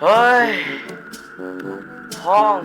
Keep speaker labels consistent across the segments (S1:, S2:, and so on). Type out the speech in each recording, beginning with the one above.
S1: เฮ้ย ห้อง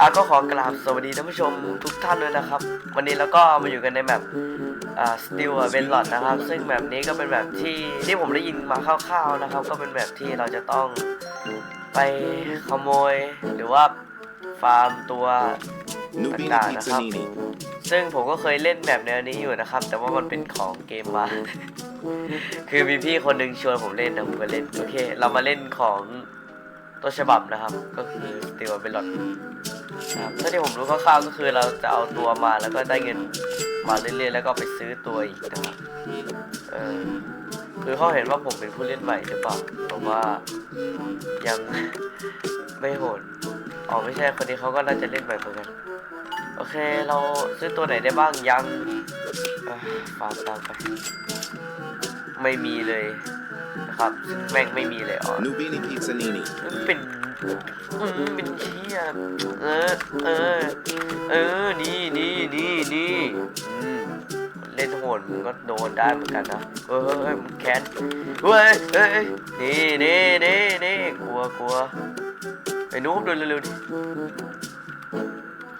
S1: อะก็ขอกราบสวัสดีท่านผู้ชมทุกท่านด้วยนะครับ วันนี้เราก็มาอยู่กันในแบบอ่าสติลเบนลอดนะครับ ซึ่งแบบนี้ก็เป็นแบบที่ที่ผมได้ยินมาคร่าวๆนะครับ ก็เป็นแบบที่เราจะต้องไปขโมยหรือว่าฟาร์มตัว
S2: Nubini
S1: Magkano,
S2: Pizzanini.
S1: ซึ่งผมก็เคยเล่นแบบแนวนี้อยู่นะครับ แต่ว่ามันเป็นของเกมมาคือมีพี่คนหนึ่งชวนผมเล่นนะผมก็เล่นโอเค เรามาเล่นของต้นฉบับนะครับ ก็คือสติลเบลลอดครับถ้าที่ผมรู้คร่าวๆก็คือเราจะเอาตัวมาแล้วก็ได้เงินมาเรื่อยๆแล้วก็ไปซื้อตัวอีกนะครับเออคือเขาเห็นว่าผมเป็นผู้เล่นใหม่หรือเปล่าเพราะว่ายังไม่โหดอ๋อไม่ใช่คนนี้เขาก็น่าจะเล่นใหม่เหมือนกัน โอเคเราซื้อตัวไหนได้บ้างยังอะฟาร์มตามไป ไม่มีเลยนะครับซึ่งแม่งไม่มีเลยอ๋อ
S2: Nubini Pizzanini.
S1: มันเป็นอืมเป็นเชี่ยเออเออเออนี่นี่นี่นี่อืมเล่นโหดมึงก็โดนได้เหมือนกันนะเฮ้ยเฮ้ยเฮ้ยมึงแค้นเฮ้ยเฮ้ยนี่นี่นี่นี่กลัวกลัวไอ้นู้มเดินเร็วๆดิ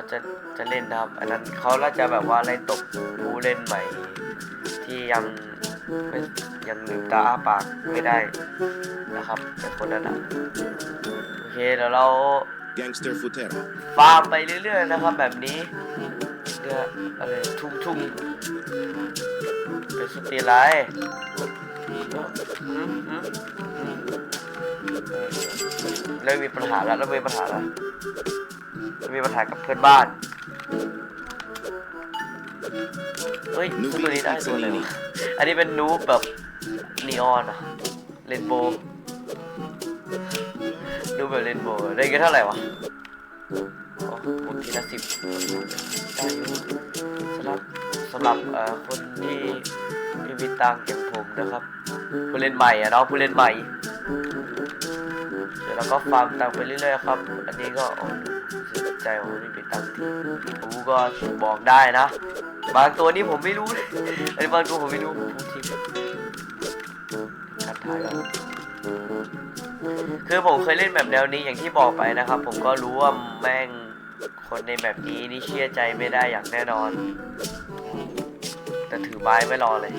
S1: เขาจะจะเล่นนะครับ อันนั้นเขาน่าจะแบบว่าไล่ตบผู้เล่นใหม่ ที่ยังไม่ยังลืมตาอ้าปากไม่ได้นะครับไอ้คนนั้นอะโอเคเดี๋ยวเรา
S2: Gangster Futera.
S1: ฟาร์มไปเรื่อยๆนะครับแบบนี้เนี่ยอะไรทุ่มทุ่มๆเป็นสตรีไลท์อืมอืมอืมเริ่มมีปัญหาแล้วเริ่มมีปัญหาแล้วเริ่ มมีปัญหากับเพื่อนบ้าน เฮ้ยซื้อตัวนี้ได้ตัวไหนวะอันนี้เป็นนูบแบบนีออนอะเรนโบว์นูบแบบเรนโบว์ได้กันเท่าไหร่วะอ๋อหมดทีละสิบได้อยู่สำหรับสำหรับเอ่อคนที่ไม่มีตังค์อย่างผมนะครับผู้เล่นใหม่อะเนาะผู้เล่นใหม่เดี๋ยวเราก็ฟาร์มตังค์ไปเรื่อยๆครับ อันนี้ก็ อ๋อเสียใจว่าไม่มีตังที่ผมก็บอกได้นะ บางตัวนี้ผมไม่รู้อันนี้บางตัวผมไม่รู้พูดทีทักทายกันคือผมเคยเล่นแบบแนวนี้อย่างที่บอกไปนะครับ ผมก็รู้ว่าแม่งคนในแบบนี้นี่เชื่อใจไม่ได้อย่างแน่นอน แต่ถือไม้ไม่รอเลย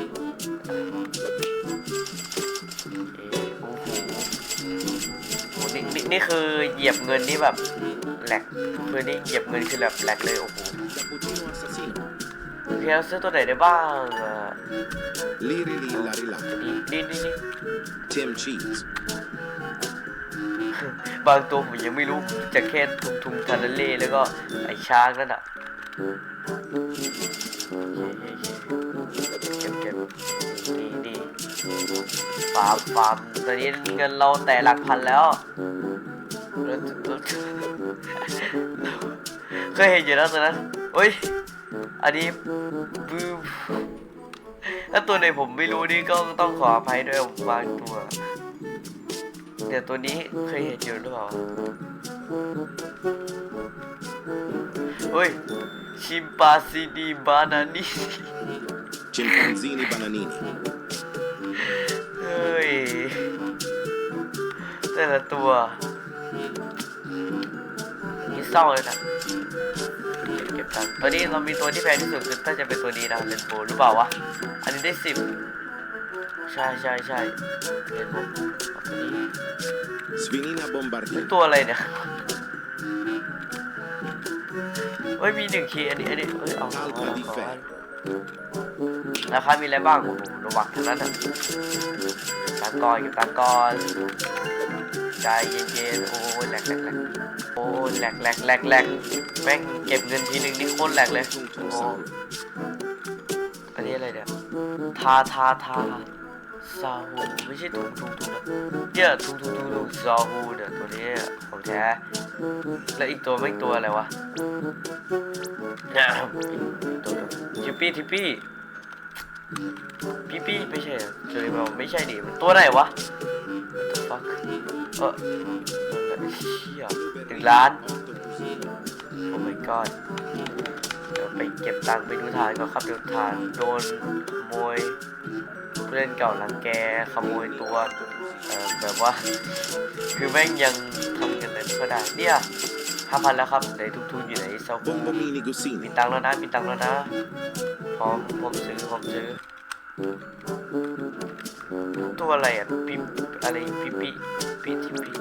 S1: โอ้โหนี่นี่นี่คือเหยียบเงินนี่แบบ แหลกคือนี่เหยียบเงินคือแบบแหลกเลยโอ้โห
S2: Cappuccino assassino.
S1: โอเคเราซื้อตัวไหนได้บ้างอะ
S2: Liri Lilla Rilla.
S1: นี่นี่นี่นี่
S2: Tim Cheese.
S1: บางตัวผมยังไม่รู้จะแค่ทุงทุงทาราเล่แล้วก็ไอช้างนั่นอะเก็บเก็บนี่นี่ฟาร์มฟาร์มตอนนี้เงินเราแต่หลักพันแล้วแล้วแล้ว เคยเห็นอยู่แล้วตอนนั้นเฮ้ย อันนี้บูมถ้าตัวไหนผมไม่รู้นี่ก็ต้องขออภัยด้วยบางตัวเดี๋ยวตัวนี้เคยเห็นอยู่หรือเปล่าเฮ้ย ชิมปาซินีบานานี
S2: Chimpanzini Bananini.
S1: เฮ้ย แต่ละตัว นี่เศร้าเลยนะเก็บตังค์ตัวนี้เรามีตัวที่แพงที่สุดคือน่าจะเป็นตัวนี้นะเรนโบว์หรือเปล่าวะอันนี้ได้สิบใช่ใช่ใช่เรนโบว์เอาตัวนี้
S2: Svinina
S1: นี่
S2: Bombardino.
S1: ตัวอะไรเนี่ยเฮ้ยมีหนึ่งคีย์อันนี้อันนี้เฮ้ยเอาเอาเอาเอาราคามีอะไรบ้างโอ้โหระวังทั้งนั้นอะตังค์ก่อนเก็บตังค์ก่อน ใจเย็นๆโอ้ยแหลกแหลกแหลกโอ้ยแหลกแหลกแหลกแหลกแม่งเก็บเงินทีหนึ่งนี่โคตรแหลกเลยโอ้อันนี้อะไรเนี่ยทาทาทาซาฮูไม่ใช่ทุงทุงทุงนะเนี่ยทุงทุงทุงทุงซาฮูเนี่ยตัวนี้ของแท้แล้วอีกตัวไม่ตัวอะไรวะเนี่ยตัวตัวทิปปี้ทิปปี้ พี่ปี้ไม่ใช่เหรอเจอมาไม่ใช่ดิมันตัวไหนวะ What the fuck เออตัวไหนเชี่ยถึงล้าน โอ้ my god เดี๋ยวไปเก็บตังค์ไปดูฐานก่อนครับดี๋ยวฐานโดนขโมยผู้เล่นเก่ารังแกขโมยตัวเอ่อแบบว่า คือแม่งยังทำกันเลยไม่ค่อยได้เนี่ย ห้าพันแล้วครับไหนทุกๆอยู่ไหนเซา
S2: Bombomini
S1: มี
S2: Gusini.
S1: ตังค์แล้วนะมีตังค์แล้วนะพร้อมผมซื้อผมซื้อ ตัวอะไรอะปิอะไรปิปิปิทิปิ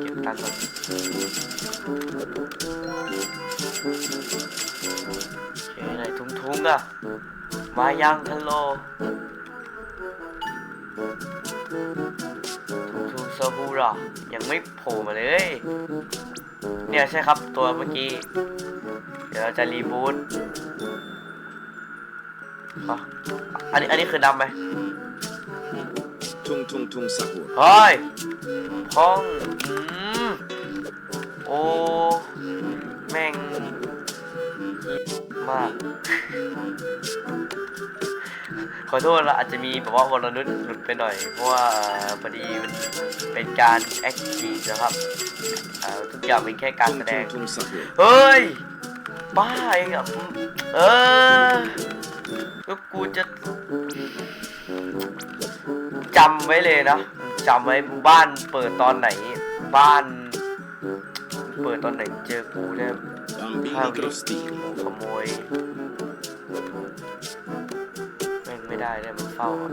S1: เก็บตังค์ก่อนโอเคไหนทุงทุงๆอะ มายังฮัลโหล ทุงทุงซาบูระยังไม่โผล่มาเลย เนี่ยใช่ครับตัวเมื่อกี้ เดี๋ยวเราจะรีบูตอะอันนี้อันนี้คือนำไหม
S2: Tung Tung Tung Sahur.
S1: เฮ้ยพ้องอืมโอ้ แม่งมาก ขอโทษละอาจจะมีแบบว่าวรนุชหลุดไปหน่อย เพราะว่าพอดีมันเป็นการแอคทีฟนะครับอ่าทุกอย่างเป็นแค่การ
S2: Tung
S1: แสดง
S2: Tung Tung Sahur.
S1: เฮ้ยบ้าเองอะเออก็กูจะจำไว้เลยนะจำไว้บ้านเปิดตอนไหน บ้าน เปิดตอนไหนเจอกูเนี่ย
S2: Bambini
S1: Ah,
S2: Crostini.
S1: ขโมยแม่ง ไม่ได้เลยมันเฝ้าอะ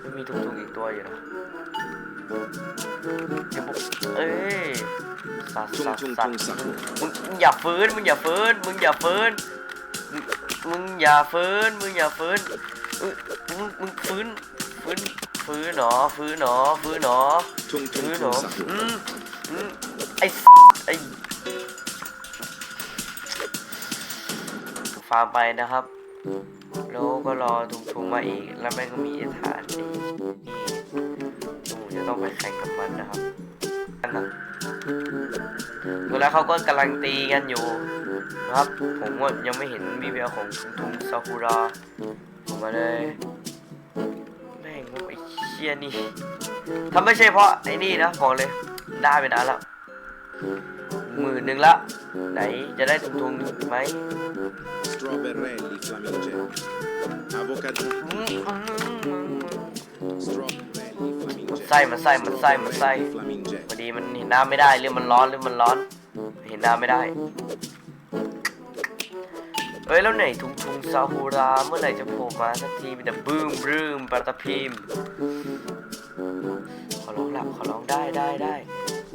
S1: ไม่มีทุกๆอีกตัวอยู่นะเดี๋ยวเอ้ยสัตว์สัตว์สัตว์มึงอย่าฟื้นมึงอย่าฟื้นมึงอย่าฟื้นมึงอย่าฟื้นมึงอย่าฟื้นมึงมึงฟื้นฟื้นฟื้นหนอฟื้นหนอฟื้นหนอฟื้นหนออืมอืมไอ้ไอ้ฟาร์มไปนะครับ แล้วก็รอทุงๆมาอีก แล้วแม่งก็มีฐานนี่นี่หนูจะต้องไปแข่งกับมันนะครับนั่นนะดูแล้วเขาก็กำลังตีกันอยู่นะครับ ผมก็ยังไม่เห็นวีเวลของทุงๆซากุระผมมาเลยแม่งไอ้เชี่ยนี่ถ้าไม่ใช่เพราะไอ้นี่นะบอกเลยได้ไปนานแล้วหมื่นหนึ่งละไหนจะได้ทุงๆไหม
S2: Strawberrelli Flaminge. Avocado.
S1: อืมอืมอืม
S2: Strawberrelli Flaminge.
S1: ไส้มันไส้มันไส้มันไส้
S2: Flaminge.
S1: พอดีมันเห็นหน้าไม่ได้เรื่องมันร้อนเรื่องมันร้อน เห็นหน้าไม่ได้เอ้ยแล้วไหนทุงทุงซาฮูราเมื่อไหร่จะโผล่มาสักทีมีแต่บึ้มบึ้มปาตะพิมพ์ขอร้องหลับขอร้องได้ได้ได้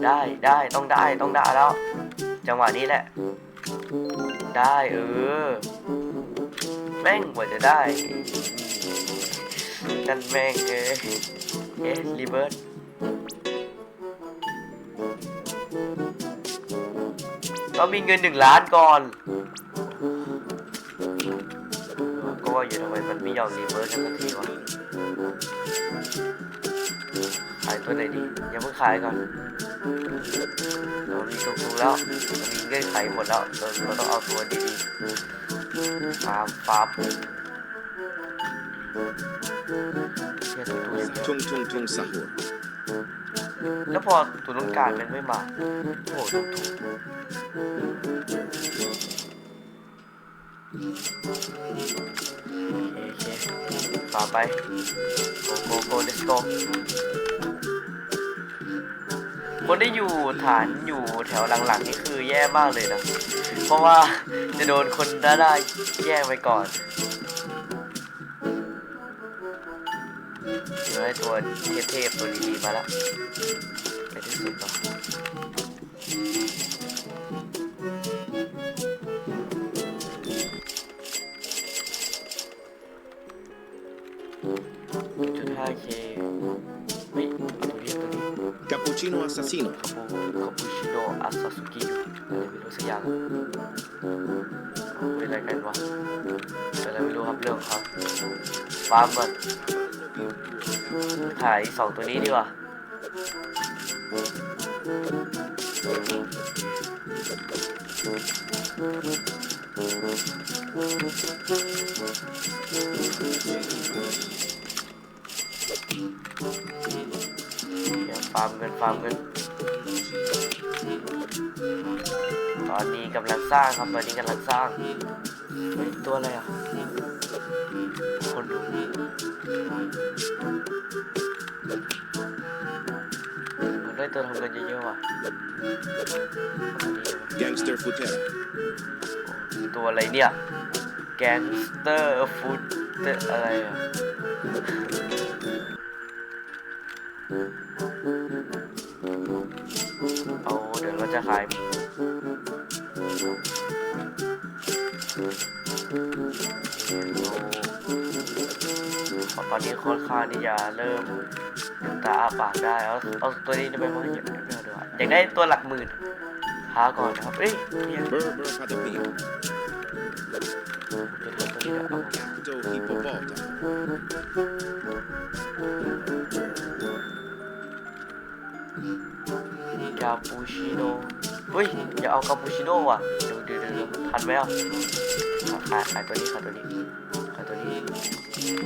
S1: ได้ได้ต้องได้ต้องได้แล้ว จังหวะนี้แหละ ได้เออ แม่งกว่าจะได้นั่นแม่งเอ้ยเอ๊ะรีเบิร์ดต้องมีเงินหนึ่งล้านก่อนก็ว่าอยู่ทำไมมันไม่ยอมรีเบิร์ดกันสักทีวะขายตัวไหนดี อย่าเพิ่งขายก่อน เรามีตัวครูแล้วเรามีเงื่อนไขหมดแล้วเราเราต้องเอาตัวดีๆฟาร์มฟาร์มเชี่ยตัวตัวอย่างเงี้ย
S2: Tung Tung Tung Sahur.
S1: แล้วพอตัวต้องการมันไม่มาโอ้โหถูกถูกโอเคโอเคฟาร์มไปโกโกโก let's go คนที่อยู่ฐานอยู่แถวหลังๆนี่คือแย่มากเลยนะ เพราะว่าจะโดนคนด้านหน้าแย่งไปก่อนเดี๋ยวให้ตัวเทพๆตัวดีๆมาล้วในที่สุดเนาะจุดห้าเคไม่ เอาตัวนี้เอาตัวนี้
S2: Cappuccino assassino.
S1: คาปูชิโน่อาซาสุกิอะไรไม่รู้สักอย่างเอาคุยอะไรกันวะอะไรไม่รู้ครับเรื่องของเขาฟาร์มก่อนถ่ายสองตัวนี้ดีกว่าาร์มเงินฟาร์มเงิน ตอนนี้กำลังสร้างครับตอนนี้กำลังสร้างเฮ้ยตัวอะไรอะมันได้ตัวทำเงินเยอะๆว่ะ
S2: Gangster Futera.
S1: ตัวอะไรเนี่ยแก๊งสเตอร์ฟูดอะไรอะ เอาเดี๋ยวเราจะขายเอาตอนนี้ค่อนข้างที่จะเริ่มตาอาปากได้เอาเอาตัวนี้ได้ไหมว่าอยากได้ด้วยอยากได้ตัวหลักหมื่นหาก่อนนะครับเอ้ยเนี่ย
S2: Berber Patapino.
S1: เป็นตัวนี้นะเอา
S2: Gatto Hippopotamo. า
S1: ปูชิโน่เฮ้ยอย่าเอาคาปูชิโน่ว่ะเดี๋ยวเดี๋ยวเดี๋ยวทันไหมอะขายขายตัวนี้ขายตัวนี้ขายตัวนี้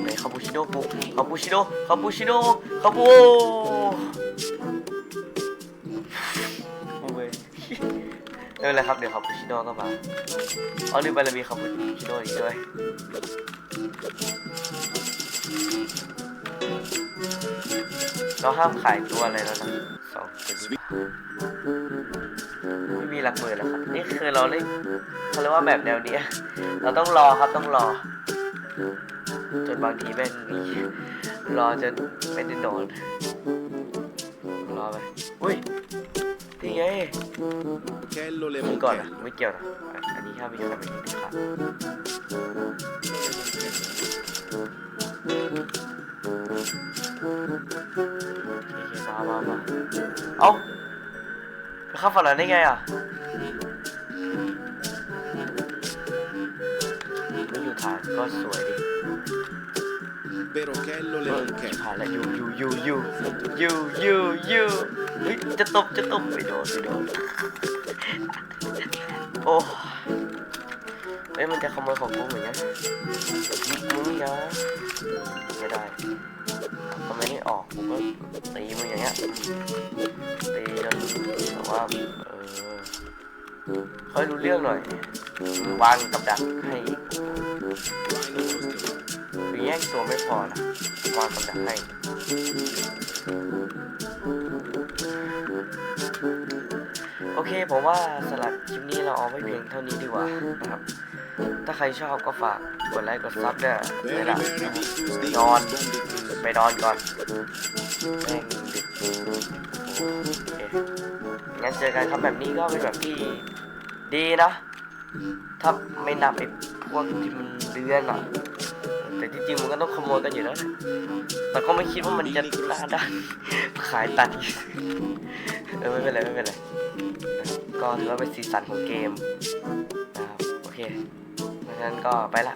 S1: ไหนคาปูชิโน่ปุ๊คาปูชิโน่คาปูชิโน่คาปูโอ้ยไม่เป็นไรครับเดี๋ยวคาปูชิโน่ก็มาเอาลืมไปเรามีคาปูชิโน่อีกด้วย เราห้ามขายตัวอะไรแล้วนะสองตัวนี้ไม่มีหลักหมื่นแล้วครับ นี่คือเราเล่นเขาเรียกว่าแบบแนวเนี้ย เราต้องรอครับต้องรอ จนบางทีแม่งรอจนไม่ได้นอนรอไปอุ้ยนี่ไง
S2: Kello Le
S1: มึงก่อน
S2: Monchelle.
S1: นะไม่เกี่ยวนะอะอันนี้ห้ามมีใครไม่เห็นเด็ เอ้าไปเข้าฝันนั้นได้ไงอะไม่อยู่ฐานก็สวยดิ
S2: Perochello Le
S1: เออ
S2: Monchelle.
S1: ผ่านแล้วยูยูยูยูยูยูยูเฮ้ยจะตบจะตบไม่โดนไม่โดนโอ้เฮ้ยมันจะขโมยของกูเหมือนกันมึงอย่าไม่ได้ก็ไม่ได้ออกกูก็ตีมึงอย่างเงี้ยตีจนแต่ว่า เออค่อยรู้เรื่องหน่อย วางกับดักให้
S2: Rhino Costello.
S1: หรือแยกตัวไม่พอนะ วางกับดักให้โอเคผมว่าสลัดคลิปนี้เราเอาไว้เพียงเท่านี้ดีกว่านะครับ ถ้าใครชอบก็ฝากกดไลค์กดซับด้วยเว
S2: Very,
S1: ลา
S2: very vicus
S1: นอน ไปนอนก่อนแม่งดึกโอเค งั้นเจอกันครับแบบนี้ก็เป็นแบบที่ดีนะ ถ้าไม่นับไอ้พวกที่มันเดือนอะ แต่ที่จริงมันก็ต้องขโมยกันอยู่แล้วแต่ก็ไม่คิดว่ามันจะหน้าด้านขายตัดเออไม่เป็นไรไม่เป็นไรก็ถือว่าเป็นสีสันของเกมนะครับโอเคเพราะฉะนั้นก็ไปละ